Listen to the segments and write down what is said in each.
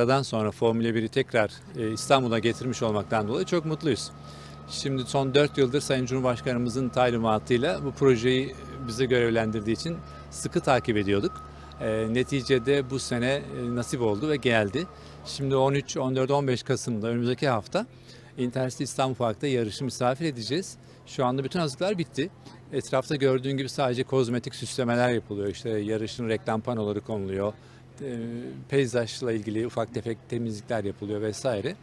aradan sonra Formula 1'i tekrar e, İstanbul'a getirmiş olmaktan dolayı çok mutluyuz. Şimdi son 4 yıldır Sayın Cumhurbaşkanımızın talimatıyla bu projeyi bize görevlendirdiği için sıkı takip ediyorduk. E, neticede bu sene e, nasip oldu ve geldi. Şimdi 13, 14, 15 Kasım'da önümüzdeki hafta Intercity İstanbul Park'ta yarışı misafir edeceğiz. Şu anda bütün hazırlıklar bitti. Etrafta gördüğün gibi sadece kozmetik süslemeler yapılıyor. İşte yarışın reklam panoları konuluyor. E, peyzajla ilgili ufak tefek temizlikler yapılıyor vesaire.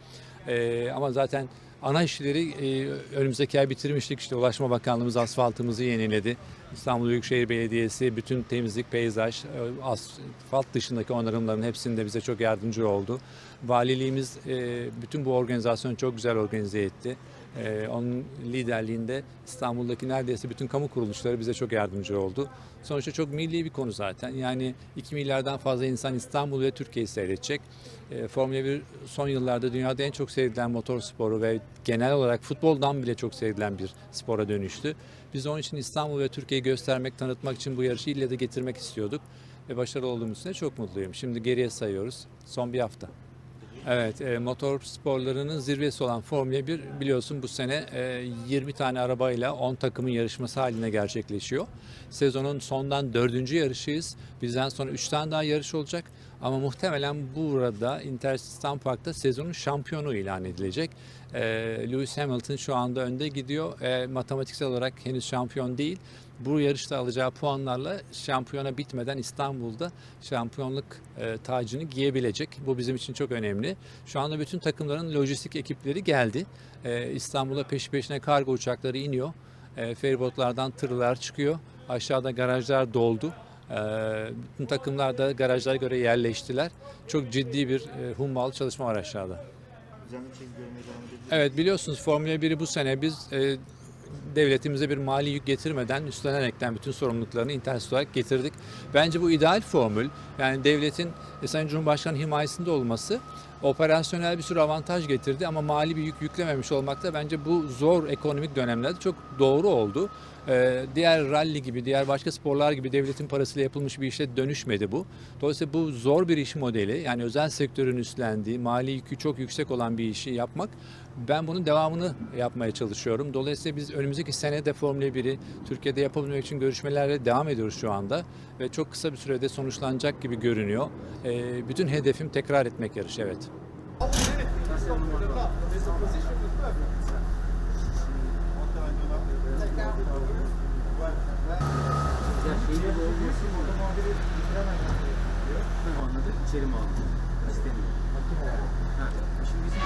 E, ama zaten ana işleri e, önümüzdeki ay bitirmiştik. İşte Ulaşma Bakanlığımız asfaltımızı yeniledi. İstanbul Büyükşehir Belediyesi bütün temizlik, peyzaj, asfalt dışındaki onarımların hepsinde bize çok yardımcı oldu. Valiliğimiz bütün bu organizasyonu çok güzel organize etti. E, onun liderliğinde İstanbul'daki neredeyse bütün kamu kuruluşları bize çok yardımcı oldu. Sonuçta çok milli bir konu zaten. Yani 2 milyardan fazla insan İstanbul ve Türkiye'yi seyredecek. E, Formula 1 son yıllarda dünyada en çok seyredilen motor sporu ve genel olarak futboldan bile çok seyredilen bir spora dönüştü. Biz onun için İstanbul ve Türkiye'yi göstermek, tanıtmak için bu yarışı ille de getirmek istiyorduk. Ve başarılı olduğumuz için çok mutluyum. Şimdi geriye sayıyoruz. Son bir hafta. Evet, e, motor sporlarının zirvesi olan Formula 1 biliyorsun bu sene e, 20 tane arabayla 10 takımın yarışması haline gerçekleşiyor. Sezonun sondan dördüncü yarışıyız. Bizden sonra 3 tane daha yarış olacak. Ama muhtemelen burada Intercity Park'ta sezonun şampiyonu ilan edilecek. E, Lewis Hamilton şu anda önde gidiyor. E, matematiksel olarak henüz şampiyon değil. Bu yarışta alacağı puanlarla şampiyona bitmeden İstanbul'da şampiyonluk e, tacını giyebilecek. Bu bizim için çok önemli. Şu anda bütün takımların lojistik ekipleri geldi. E, İstanbul'a peşi peşine kargo uçakları iniyor. E, feribotlardan tırlar çıkıyor. Aşağıda garajlar doldu. E, bütün takımlar da garajlara göre yerleştiler. Çok ciddi bir e, hummalı çalışma var aşağıda. Evet biliyorsunuz Formula 1'i bu sene biz e, devletimize bir mali yük getirmeden üstlenerekten bütün sorumluluklarını internet olarak getirdik. Bence bu ideal formül. Yani devletin e, Sayın Cumhurbaşkanı himayesinde olması operasyonel bir sürü avantaj getirdi ama mali bir yük yüklememiş olmak da bence bu zor ekonomik dönemlerde çok doğru oldu. Ee, diğer rally gibi, diğer başka sporlar gibi devletin parasıyla yapılmış bir işe dönüşmedi bu. Dolayısıyla bu zor bir iş modeli. Yani özel sektörün üstlendiği, mali yükü çok yüksek olan bir işi yapmak. Ben bunun devamını yapmaya çalışıyorum. Dolayısıyla biz önümüzdeki sene de Formula 1'i Türkiye'de yapabilmek için görüşmelerle devam ediyoruz şu anda. Ve çok kısa bir sürede sonuçlanacak gibi görünüyor. Ee, bütün hedefim tekrar etmek yarışı, evet. Ya şeyle de olmasın otomobili bitiremeden diyor. Anladık. İçeri mi aldı? İstemiyor. Şimdi bizim